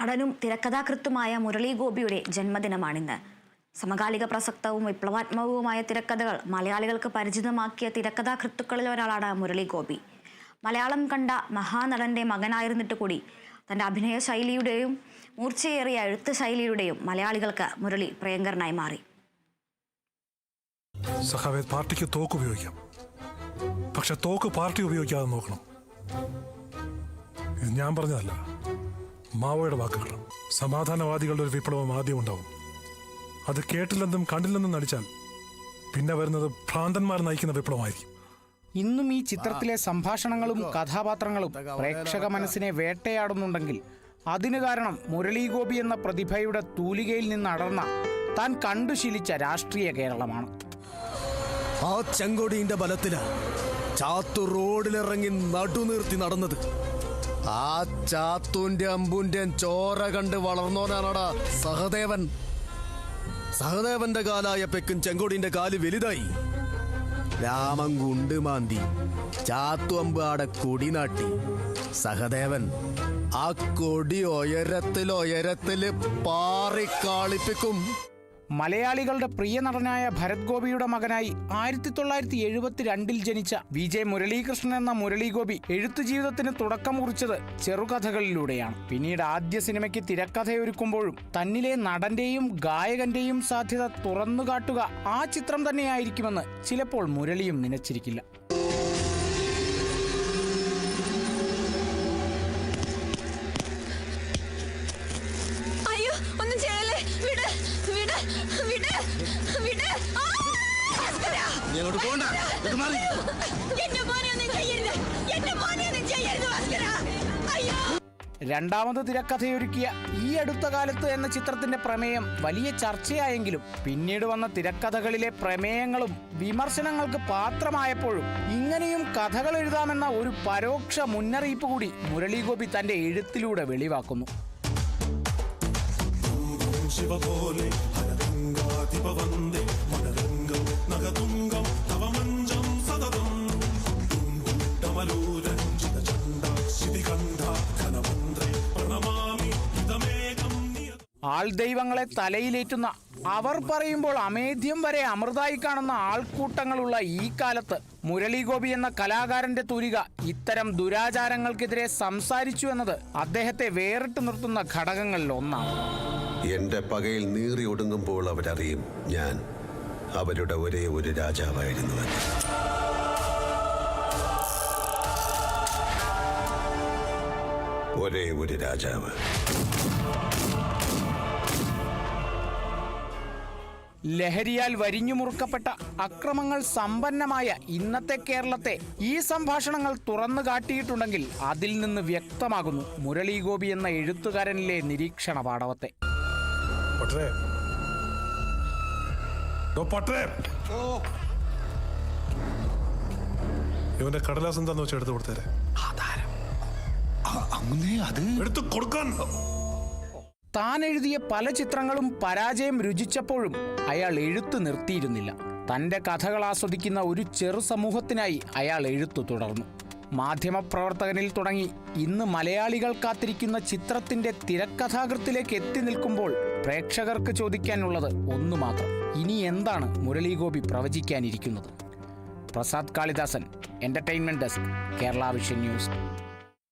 നടനും തിരക്കഥാകൃത്തുമായ മുരളി ഗോപിയുടെ ജന്മദിനമാണിന്ന്. സമകാലിക പ്രസക്തവും വിപ്ലവാത്മകവുമായ തിരക്കഥകൾ മലയാളികൾക്ക് പരിചിതമാക്കിയ തിരക്കഥാകൃത്തുക്കളിൽ ഒരാളാണ് മുരളി ഗോപി മലയാളം കണ്ട മഹാനടന്റെ മകനായിരുന്നിട്ട് കൂടി തന്റെ അഭിനയ ശൈലിയുടെയും മൂർച്ചയേറിയ എഴുത്ത് ശൈലിയുടെയും മലയാളികൾക്ക് മുരളി പ്രിയങ്കരനായി മാറി. പാർട്ടിക്ക് തോക്ക് ഉപയോഗിക്കാം. പക്ഷെ തോക്ക് പാർട്ടി ഉപയോഗിക്കാതെ നോക്കണം. ഞാൻ പറഞ്ഞതല്ല. മാവോയുടെ വാക്കുകൾ സമാധാനവാദികളുടെ ഒരു വിപ്ലവം ആദ്യം ഉണ്ടാവും. അത് കേട്ടില്ലെന്നും കണ്ടില്ലെന്നും നടിച്ചാൽ പിന്നെ വരുന്നത് ഭ്രാന്തന്മാർ നയിക്കുന്ന വിപ്ലവമായിരിക്കും. ഇന്നും ഈ ചിത്രത്തിലെ സംഭാഷണങ്ങളും കഥാപാത്രങ്ങളും പ്രേക്ഷക മനസ്സിനെ വേട്ടയാടുന്നുണ്ടെങ്കിൽ അതിനു കാരണം മുരളീ ഗോപി എന്ന പ്രതിഭയുടെ തൂലികയിൽ നിന്ന് അടർന്ന താൻ കണ്ടു ശീലിച്ച രാഷ്ട്രീയ കേരളമാണ്. ആ ചെങ്കൊടിന്റെ ബലത്തിലാണ് ചാത്തു റോഡിലിറങ്ങി നടുനിർത്തി നടന്നത്. ആ ചാത്തുന്റെ അമ്പുന്റെ ചോര കണ്ട് വളർന്നോനാണടാ സഹദേവൻ. സഹദേവന്റെ കാലായ പെക്കും ചെങ്കോടിന്റെ കാൽ വലുതായി. രാമൻ കുണ്ട് മാന്തി ചാത്തു അമ്പ് ആടെ കൊടി നാട്ടി. സഹദേവൻ ആ കൊടി ഉയരത്തിൽ ഉയരത്തിൽ പാറിക്കാളിപ്പിക്കും മലയാളികളുടെ പ്രിയ നടനായ ഭരത് ഗോപിയുടെ മകനായി ആയിരത്തി തൊള്ളായിരത്തി എഴുപത്തിരണ്ടിൽ ജനിച്ച വി ജെ മുരളീകൃഷ്ണൻ എന്ന മുരളീഗോപി എഴുത്തു ജീവിതത്തിന് തുടക്കം കുറിച്ചത് ചെറുകഥകളിലൂടെയാണ്. പിന്നീട് ആദ്യ സിനിമയ്ക്ക് തിരക്കഥയൊരുക്കുമ്പോഴും തന്നിലെ നടന്റെയും ഗായകന്റെയും സാധ്യത തുറന്നുകാട്ടുക ആ ചിത്രം തന്നെയായിരിക്കുമെന്ന് ചിലപ്പോൾ മുരളിയും നനച്ചിരിക്കില്ല. എന്റെ മോനെ ഒന്നും ചെയ്യരുത്. എന്റെ മോനെ ഒന്നും ചെയ്യരുത് ഭാസ്കരാ. അയ്യോ. രണ്ടാമത് തിരക്കഥയൊരുക്കിയ ഈ അടുത്ത കാലത്ത് എന്ന ചിത്രത്തിന്റെ പ്രമേയം വലിയ ചർച്ചയായെങ്കിലും പിന്നീട് വന്ന തിരക്കഥകളിലെ പ്രമേയങ്ങളും വിമർശനങ്ങൾക്ക് പാത്രമായപ്പോഴും ഇങ്ങനെയും കഥകൾ എഴുതാമെന്ന ഒരു പരോക്ഷ മുന്നറിയിപ്പ് കൂടി മുരളീഗോപി തന്റെ എഴുത്തിലൂടെ വെളിവാക്കുന്നു. ശിവപോലെ ആൾ ദൈവങ്ങളെ തലയിലേറ്റുന്ന അവർ പറയുമ്പോൾ അമേധ്യം വരെ അമൃതായി കാണുന്ന ആൾക്കൂട്ടങ്ങളുള്ള ഈ കാലത്ത് മുരളീഗോപി എന്ന കലാകാരന്റെ തൂലിക ഇത്തരം ദുരാചാരങ്ങൾക്കെതിരെ സംസാരിച്ചു എന്നത് അദ്ദേഹത്തെ വേറിട്ട് നിർത്തുന്ന ഘടകങ്ങളിൽ ഒന്നാണ്. എന്റെ പകയിൽ നീറി ഒടുങ്ങുമ്പോൾ അവരറിയും ഞാൻ അവരുടെ ഒരേ ഒരു രാജാവായിരുന്നുവെന്ന് ഒരേ ഒരു രാജാവ്. ലഹരിയാൽ വരിഞ്ഞു മുറുക്കപ്പെട്ട അക്രമങ്ങൾ സമ്പന്നമായ ഇന്നത്തെ കേരളത്തെ ഈ സംഭാഷണങ്ങൾ തുറന്നു കാട്ടിയിട്ടുണ്ടെങ്കിൽ അതിൽ നിന്ന് വ്യക്തമാകുന്നു മുരളി ഗോപി എന്ന എഴുത്തുകാരനിലെ നിരീക്ഷണ പാടവത്തെ. ഇവന്റെ കടലാസ് എന്താന്ന് വെച്ചാൽ എടുത്തു കൊടുത്തേരെ. എടുത്തു കൊടുക്കാൻ. താൻ എഴുതിയ പല ചിത്രങ്ങളും പരാജയം രുചിച്ചപ്പോഴും അയാൾ എഴുത്തു നിർത്തിയിരുന്നില്ല. തന്റെ കഥകൾ ആസ്വദിക്കുന്ന ഒരു ചെറു സമൂഹത്തിനായി അയാൾ എഴുത്തു തുടർന്നു. മാധ്യമപ്രവർത്തകനിൽ തുടങ്ങി ഇന്ന് മലയാളികൾ കാത്തിരിക്കുന്ന ചിത്രത്തിന്റെ തിരക്കഥാകൃത്തിലേക്ക് എത്തി നിൽക്കുമ്പോൾ പ്രേക്ഷകർക്ക് ചോദിക്കാനുള്ളത് ഒന്നു മാത്രം. ഇനി എന്താണ് Murali Gopi പ്രവചിക്കാനിരിക്കുന്നത്? Prasad Kalidasan entertainment desk Kerala vision news